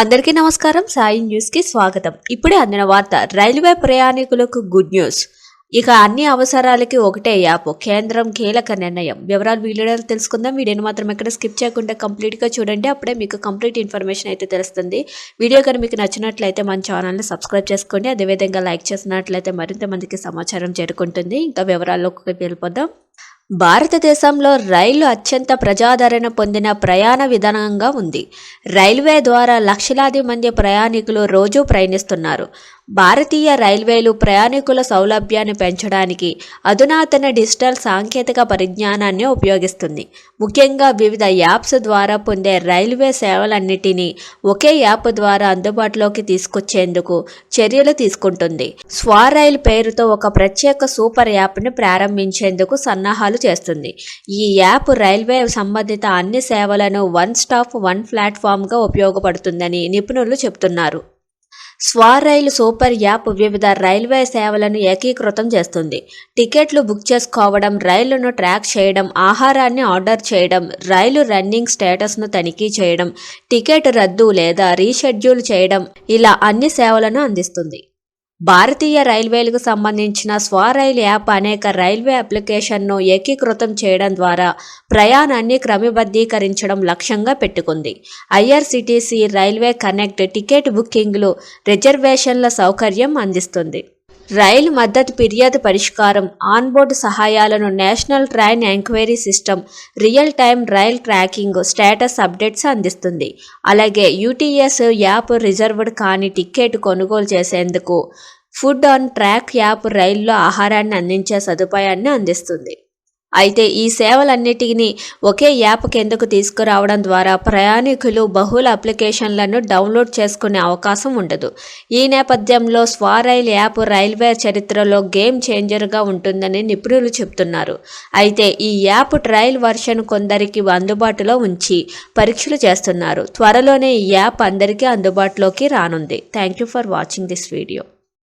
అందరికీ నమస్కారం. సాయి న్యూస్కి స్వాగతం. ఇప్పుడే అందిన వార్త రైల్వే ప్రయాణికులకు గుడ్ న్యూస్. ఇక అన్ని అవసరాలకి ఒకటే యాప్ కేంద్రం కీలక నిర్ణయం. వివరాలు వీడియోలో తెలుసుకుందాం. వీడియోని మాత్రం ఎక్కడ స్కిప్ చేయకుండా కంప్లీట్గా చూడండి. అప్పుడే మీకు కంప్లీట్ ఇన్ఫర్మేషన్ అయితే తెలుస్తుంది. వీడియో కానీ మీకు నచ్చినట్లయితే మన ఛానల్ని సబ్స్క్రైబ్ చేసుకోండి. అదేవిధంగా లైక్ చేసినట్లయితే మరింత మందికి సమాచారం చేరుకుంటుంది. ఇంకా వివరాల్లోకి వెళ్ళిపోదాం. భారతదేశంలో రైలు అత్యంత ప్రజాదరణ పొందిన ప్రయాణ విధానంగా ఉంది. రైల్వే ద్వారా లక్షలాది మంది ప్రయాణికులు రోజూ ప్రయాణిస్తున్నారు. భారతీయ రైల్వేలు ప్రయాణికుల సౌలభ్యాన్ని పెంచడానికి అధునాతన డిజిటల్ సాంకేతిక పరిజ్ఞానాన్ని ఉపయోగిస్తుంది. ముఖ్యంగా వివిధ యాప్స్ ద్వారా పొందే రైల్వే సేవలన్నిటినీ ఒకే యాప్ ద్వారా అందుబాటులోకి తీసుకొచ్చేందుకు చర్యలు తీసుకుంటుంది. స్వారైల్ పేరుతో ఒక ప్రత్యేక సూపర్ యాప్ని ప్రారంభించేందుకు సన్నాహాలు చేస్తుంది. ఈ యాప్ రైల్వే సంబంధిత అన్ని సేవలను వన్ స్టాప్ వన్ ప్లాట్ఫామ్గా ఉపయోగపడుతుందని నిపుణులు చెబుతున్నారు. స్వారైలు సూపర్ యాప్ వివిధ రైల్వే సేవలను ఏకీకృతం చేస్తుంది. టికెట్లు బుక్ చేసుకోవడం రైలును ట్రాక్ చేయడం ఆహారాన్ని ఆర్డర్ చేయడం రైలు రన్నింగ్ స్టేటస్ను తనిఖీ చేయడం టికెట్ రద్దు లేదా రీషెడ్యూల్ చేయడం ఇలా అన్ని సేవలను అందిస్తుంది. భారతీయ రైల్వేలకు సంబంధించిన స్వరైల్ యాప్ అనేక రైల్వే అప్లికేషన్ను ఏకీకృతం చేయడం ద్వారా ప్రయాణాన్ని క్రమబద్ధీకరించడం లక్ష్యంగా పెట్టుకుంది. ఐఆర్సిటీసీ రైల్వే కనెక్ట్ టికెట్ బుకింగ్లు రిజర్వేషన్ల సౌకర్యం అందిస్తుంది. రైలు మద్దతు ఫిర్యాదు పరిష్కారం onboard సహాయాలను national train enquiry system real time rail tracking status updates అందిస్తుంది. అలాగే యూటీఎస్ యాప్ రిజర్వ్డ్ కాని టికెట్ కొనుగోలు చేసేందుకు ఫుడ్ ఆన్ ట్రాక్ యాప్ రైల్లో ఆహారాన్ని అందించే సదుపాయాన్ని అందిస్తుంది. అయితే ఈ సేవలన్నిటినీ ఒకే యాప్ కిందకు తీసుకురావడం ద్వారా ప్రయాణికులు బహుళ అప్లికేషన్లను డౌన్లోడ్ చేసుకునే అవకాశం ఉండదు. ఈ నేపథ్యంలో స్వారైల్ యాప్ రైల్వే చరిత్రలో గేమ్ చేంజర్గా ఉంటుందని నిపుణులు చెబుతున్నారు. అయితే ఈ యాప్ ట్రయల్ వర్షన్ కొందరికి అందుబాటులో ఉంచి పరీక్షలు చేస్తున్నారు. త్వరలోనే ఈ యాప్ అందరికీ అందుబాటులోకి రానుంది. Thank you for watching this video.